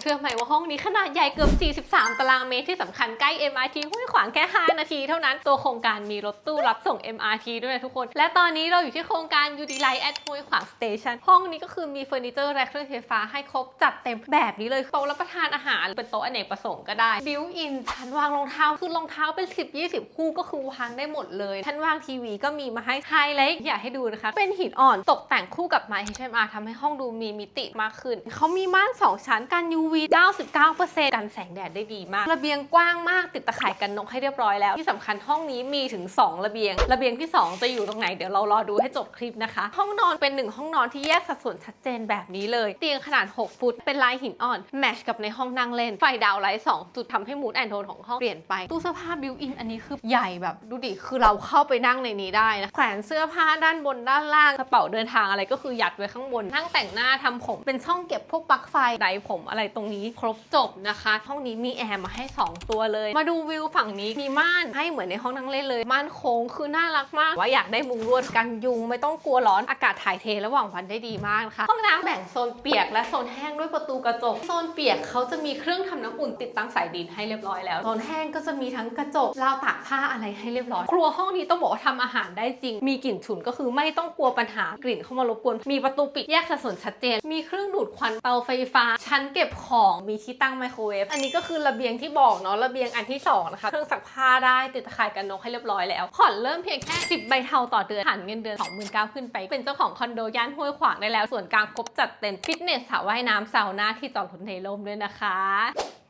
เชื่อไหมว่าห้องนี้ขนาดใหญ่เกือบ 43 ตารางเมตรที่สำคัญใกล้ MRT ห้วยขวางแค่ 5 นาทีเท่านั้น ตัวโครงการมีรถตู้รับส่ง MRT ด้วยนะทุกคน และตอนนี้เราอยู่ที่โครงการ u d i l i แอดห้วยขวางสเตชันห้องนี้ก็คือมีเฟอร์นิเจอร์และเครื่องใช้ไฟฟ้าให้ครบจัดเต็มแบบนี้เลยโต๊ะรับประทานอาหาร เป็นโต๊ะอเนกประสงค์ก็ได้บิวอินชั้นวางรองเท้าคือรองเท้าเป็น 10 20 คู่ก็คือวางได้หมดเลยชั้นวางทีวีก็มีมาให้ไฮไลท์อยากให้ดูนะคะเป็นหินอ่อนตกแต่งคู่กับไม้ HMR ทำให้ห้องดูมีมิติมากขึ้นเขามีม่าน 2 ชั้นกัน UV 99%กันแสงแดดได้ดีมาก ระเบียงกว้างมากติดตะข่ายกันนกให้เรียบร้อยแล้ว ที่สำคัญห้องนี้มีถึง 2 ระเบียง ระเบียงที่ 2 จะอยู่ตรงไหนเดี๋ยวเรารอดูให้จบคลิปนะคะ ห้องนอนเป็นหนึ่งห้องนอนที่แยกสัดส่วนชัดเจนแบบนี้เลย เตียงขนาด 6 ฟุต เป็นลายหินอ่อนแมชกับในห้องนั่งเล่น ไฟดาวไลท์2จุดทำให้มูดแอนโทนของห้องเปลี่ยนไป ตู้เสื้อผ้าบิวอินอันนี้คือใหญ่แบบดูดิคือเราเข้าไปนั่งในนี้ได้นะแขวนเสื้อผ้าด้านบนด้านล่างกระเป๋าเดินทางอะไรก็คือยัดไว้ข้างบนนั่งแต่งหน้าทำผมเป็นช่องเก็บพวกปลั๊กไฟไดร์ผมอะไรตรงนี้ครบจบนะคะ ห้องนี้มีแอร์มาให้ 2 ตัวเลย มาดูวิวฝั่งนี้มีม่านให้เหมือนในห้องนั่งเล่นเลย ม่านโค้งคือน่ารักมาก ว่าอยากได้มุงลวดกันยุง ไม่ต้องกลัวร้อนอากาศถ่ายเทระหว่างวันได้ดีมากนะคะห้องน้ำแบ่งโซนเปียกและโซนแห้งด้วยประตูกระจก โซนเปียกเขาจะมีเครื่องทำน้ำอุ่นติดตั้งสายดินให้เรียบร้อยแล้วโซนแห้งก็จะมีทั้งกระจกราวตากผ้าอะไรให้เรียบร้อย ครัวห้องนี้ต้องบอกว่าทำอาหารได้จริง มีกลิ่นฉุนก็คือไม่ต้องกลัวปัญหากลิ่นเข้ามารบกวน มีประตูปิดแยกสัดส่วนชัดเจน มีเครื่องดูดควันเตาไฟฟ้า ชั้นเก็บของมีที่ตั้งไมโครเวฟอันนี้ก็คือระเบียงที่บอกเนาะระเบียงอันที่สองนะคะเครื่องซักผ้าได้ติดตะข่ายกันนกให้เรียบร้อยแล้วผ่อนเริ่มเพียงแค่ 10 ใบเทาต่อเดือนหันเงินเดือน29,000ขึ้นไป เป็นเจ้าของคอนโดย่านห้วยขวางได้แล้วส่วนกลางครบจัดเต็มฟิตเนสสระว่ายน้ำซาวน่าที่จอดรถในร่มด้วยนะคะ